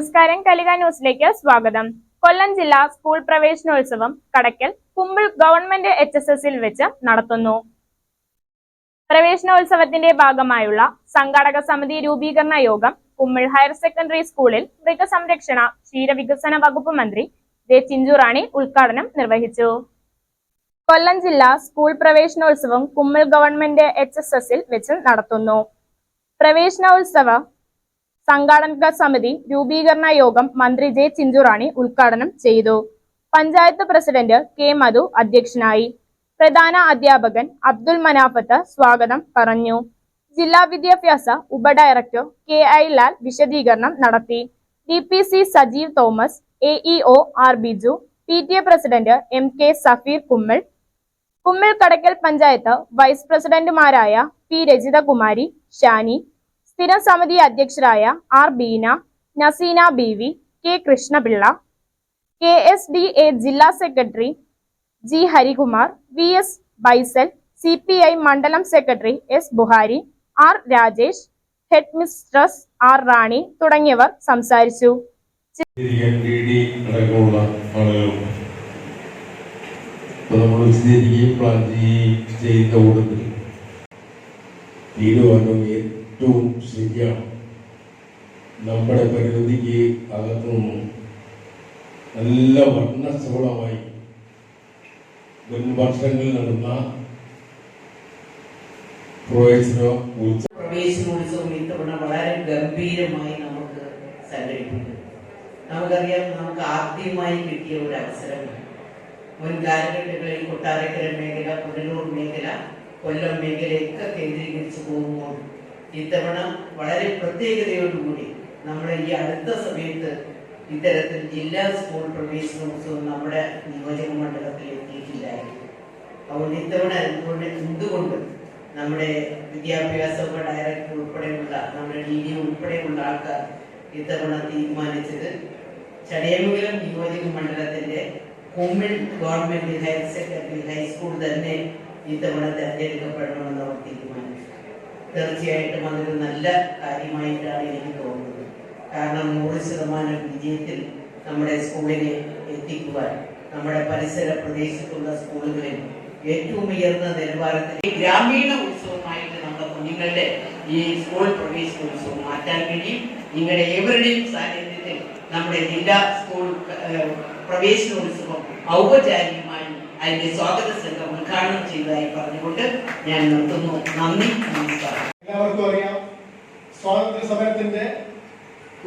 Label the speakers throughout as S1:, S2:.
S1: നമസ്കാരം കലിക ന്യൂസിലേക്ക് സ്വാഗതം. കൊല്ലം ജില്ലാ സ്കൂൾ പ്രവേശനോത്സവം Kadakkal Kumbil government H S എസിൽ വെച്ച് നടത്തുന്നു. പ്രവേശനോത്സവത്തിന്റെ ഭാഗമായുള്ള സംഘാടക സമിതി രൂപീകരണ യോഗം കുമ്മിൾ ഹയർ സെക്കൻഡറി സ്കൂളിൽ മൃഗസംരക്ഷണ ക്ഷീരവികസന വകുപ്പ് മന്ത്രി ജെ ചിഞ്ചുറാണി ഉദ്ഘാടനം നിർവഹിച്ചു. കൊല്ലം ജില്ലാ സ്കൂൾ പ്രവേശനോത്സവം കുമ്മിൾ ഗവൺമെന്റ് എച്ച് എസ് എസിൽ വെച്ച് നടത്തുന്നു. പ്രവേശനോത്സവ സംഘാടക സമിതി രൂപീകരണ യോഗം മന്ത്രി ജെ ചിഞ്ചുറാണി ഉദ്ഘാടനം ചെയ്തു. പഞ്ചായത്ത് പ്രസിഡന്റ് കെ മധു അധ്യക്ഷനായി. പ്രധാന അധ്യാപകൻ അബ്ദുൽ മനാഫത്ത് സ്വാഗതം പറഞ്ഞു. ജില്ലാ വിദ്യാഭ്യാസ ഉപഡയറക്ടർ കെ ഐ ലാൽ വിശദീകരണം നടത്തി. D P C Sajeev Thomas A E O R Biju P T A president M K Safeer Kummil Kummil Kadakkal panchayat vice പ്രസിഡന്റുമാരായ പി രജിതകുമാരി ഷാനി സ്ഥിരം സമിതി അധ്യക്ഷരായ R Beena Naseena B V K Krishnapillai K S D A ജില്ലാ secretary G Harikumar V S Baisal C P I മണ്ഡലം secretary S Buhari R Rajesh head mistress R Rani തുടങ്ങിയവർ സംസാരിച്ചു.
S2: തീരുമാനം ഏറ്റവും ശരിയാണ് നമ്മുടെ പരിധിക്ക് അകത്തുനിന്നും നല്ല വർണശബളമായി മുൻ വർഷങ്ങളിൽ നടന്ന പ്രവേശന
S3: പ്രവേശനോത്സവം ഇത്തവണ വളരെ ഗംഭീരമായി നമുക്ക് സംഘടിപ്പിക്കുന്നു. നമുക്കറിയാം നമുക്ക് ആദ്യമായി കിട്ടിയ ഒരു അവസരമാണ് മുൻ കാലഘട്ടങ്ങളിൽ കൊട്ടാരക്കര മേഖല പുനലൂർ മേഖല കൊല്ലം മേഖലയൊക്കെ കേന്ദ്രീകരിച്ച് പോകുമ്പോൾ ഇത്തവണ വളരെ പ്രത്യേകതയോടുകൂടി നമ്മുടെ ഈ അടുത്ത സമയത്ത് ഇത്തരത്തിൽ ജില്ലാ സ്കൂൾ പ്രവേശനോത്സവം നമ്മുടെ നിയോജക മണ്ഡലത്തിൽ എത്തിയിട്ടില്ലായിരുന്നു അതുകൊണ്ട് ഇത്തവണ എന്തുകൊണ്ട് എന്തുകൊണ്ട് നമ്മുടെ വിദ്യാഭ്യാസ ഡയറക്ടർ ഉൾപ്പെടെയുള്ള നമ്മുടെ ഡി ഡി ഉൾപ്പെടെയുള്ള ആൾക്കാർ ഇത്തവണ തീരുമാനിച്ചത് ചടയമംഗലം നിയോജക മണ്ഡലത്തിന്റെ കോമിൽ government higher secondary high school തന്നെ ഇത്തവണ തെരഞ്ഞെടുക്കപ്പെടണമെന്ന് അവർ തീരുമാനിച്ചു. തീർച്ചയായിട്ടും അതൊരു നല്ല കാര്യമായിട്ടാണ് എനിക്ക് തോന്നുന്നത്. കാരണം നൂറ് ശതമാനം വിജയത്തിൽ നമ്മുടെ സ്കൂളിനെ എത്തിക്കുവാൻ നമ്മുടെ പരിസര പ്രദേശത്തുള്ള സ്കൂളുകളിൽ ഏറ്റവും ഉയർന്ന നിലവാരത്തിൽ ഈ ഗ്രാമീണ ഉത്സവമായിട്ട് നമ്മുടെ കുഞ്ഞുങ്ങളുടെ ഈ സ്കൂൾ പ്രവേശനോത്സവം മാറ്റാൻ കഴിയും. നിങ്ങളുടെ ഏവരുടെയും സാന്നിധ്യത്തിൽ നമ്മുടെ ജില്ലാ സ്കൂൾ പ്രവേശനോത്സവം ഔപചാരികമായി അതിന്റെ സ്വാഗത സംഘം ഉദ്ഘാടനം ചെയ്തതായി പറഞ്ഞുകൊണ്ട് ഞാൻ നിർത്തുന്നു. നന്ദി നമസ്കാരം.
S4: എല്ലാവർക്കും അറിയാം. സ്വാതന്ത്ര്യ സമരത്തിന്റെ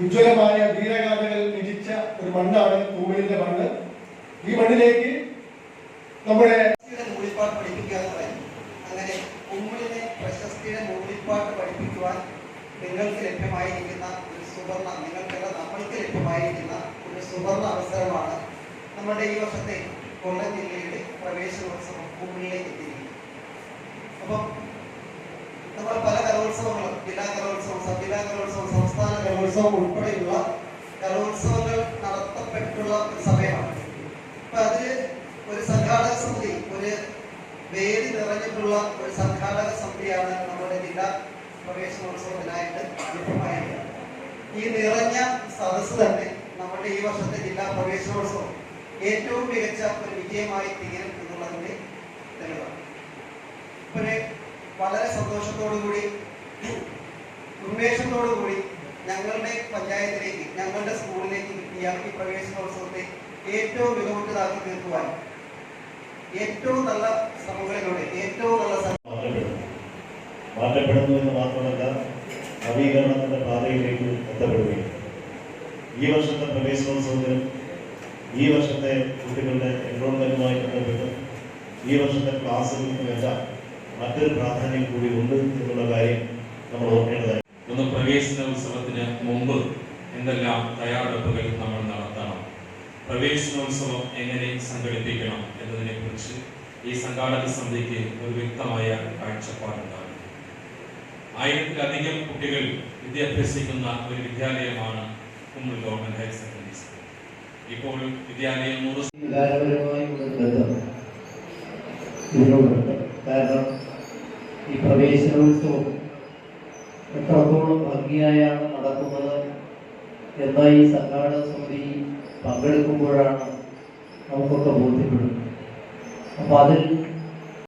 S4: ഉജ്ജ്വലമായ വീരഗാഥകൾ രചിച്ച ഒരു മണ്ണാണ് കൂമിളിന്റെ മണ്ണ്. ഈ മണ്ണിലേക്ക് നമ്മുടെ
S5: മൂളിപ്പാട്ട് പഠിപ്പിക്കുക എന്ന് പറയും. അങ്ങനെ ഉമ്മിളിനെ പ്രശസ്തിയുടെ മൂളിപ്പാട്ട് പഠിപ്പിക്കുവാൻ നിങ്ങൾക്ക് ലഭ്യമായിരിക്കുന്ന ഒരു സുവർണ നിങ്ങൾക്കല്ല നമ്മൾക്ക് ലഭ്യമായിരിക്കുന്ന ഒരു സുവർണ അവസരമാണ് നമ്മുടെ ഈ വർഷത്തെ കൊല്ലം ജില്ലയുടെ പ്രവേശനോത്സവം ഭൂമിയിലേക്ക് എത്തിയിരിക്കുന്നത് അപ്പം നമ്മൾ പല കലോത്സവങ്ങളും ജില്ലാ കലോത്സവം സബ് ജില്ലാ കലോത്സവം സംസ്ഥാന കലോത്സവം ഉൾപ്പെടെയുള്ള കലോത്സവങ്ങൾ നടത്തപ്പെട്ടുള്ള ഒരു സമയമാണ്. അപ്പൊ അതിൽ ഒരു സംഘാടക സമിതി ഒരു വേദി നിറഞ്ഞിട്ടുള്ള ഒരു സംഘാടക സമിതിയാണ് നമ്മുടെ ജില്ലാ പ്രവേശനോത്സവത്തിനായിട്ട് ലഭ്യമായിരിക്കുന്നത് ഈ നിറഞ്ഞ സദസ്സ് തന്നെ നമ്മുടെ ഈ വർഷത്തെ ജില്ലാ പ്രവേശനോത്സവം ഏറ്റവും മികച്ച ഒരു വിജയമായി തീരും തെളിവാണ് വളരെ സന്തോഷത്തോടുകൂടി ഉന്മേഷത്തോടുകൂടി ഉന്മേഷത്തോടു കൂടി ഞങ്ങളുടെ പഞ്ചായത്തിലേക്ക് ഞങ്ങളുടെ സ്കൂളിലേക്ക് കിട്ടിയ ഈ പ്രവേശനോത്സവത്തെ ഏറ്റവും മികവുറ്റതാക്കി തീർക്കുവാൻ ഏറ്റവും നല്ല ശ്രമങ്ങളിലൂടെ ഏറ്റവും നല്ല
S6: മാറ്റപ്പെടുന്നു. എന്ന് മാത്രമല്ല നവീകരണത്തിന്റെ പാതയിലേക്ക് എത്തപ്പെടുകയും ഈ വർഷത്തെ പ്രവേശനോത്സവത്തിനും ഈ വർഷത്തെ കുട്ടികളുടെ ഈ വർഷത്തെ ക്ലാസ്സുകൾക്കുമെല്ലാം മറ്റൊരു പ്രാധാന്യം കൂടി ഉണ്ട് എന്നുള്ള കാര്യം നമ്മൾ ഓർക്കേണ്ടതായി.
S7: ഒന്ന് പ്രവേശന പ്രവേശനോത്സവത്തിന് മുമ്പ് എന്തെല്ലാം തയ്യാറെടുപ്പുകൾ നമ്മൾ നടത്തണം? പ്രവേശനോത്സവം എങ്ങനെ സംഘടിപ്പിക്കണം എന്നതിനെ കുറിച്ച് ഈ സംഘാടക സമിതിക്ക് ഒരു വ്യക്തമായ കാഴ്ചപ്പാടുണ്ടാകും. ആയിരത്തിലധികം കുട്ടികൾ വിദ്യാഭ്യസിക്കുന്ന ഒരു വിദ്യാലയമാണ് Kummil government higher secondary school. ഇപ്പോൾ വിദ്യാലയം നൂറ്
S8: ഇതിനോടുണ്ട് കാരണം ഈ പ്രവേശനോത്സവം എത്രത്തോളം ഭംഗിയായാണ് നടക്കുന്നത് എന്താ ഈ സംഘാടക സമിതി പങ്കെടുക്കുമ്പോഴാണ് നമുക്കൊക്കെ ബോധ്യപ്പെടുന്നത്. അപ്പോൾ അതിൽ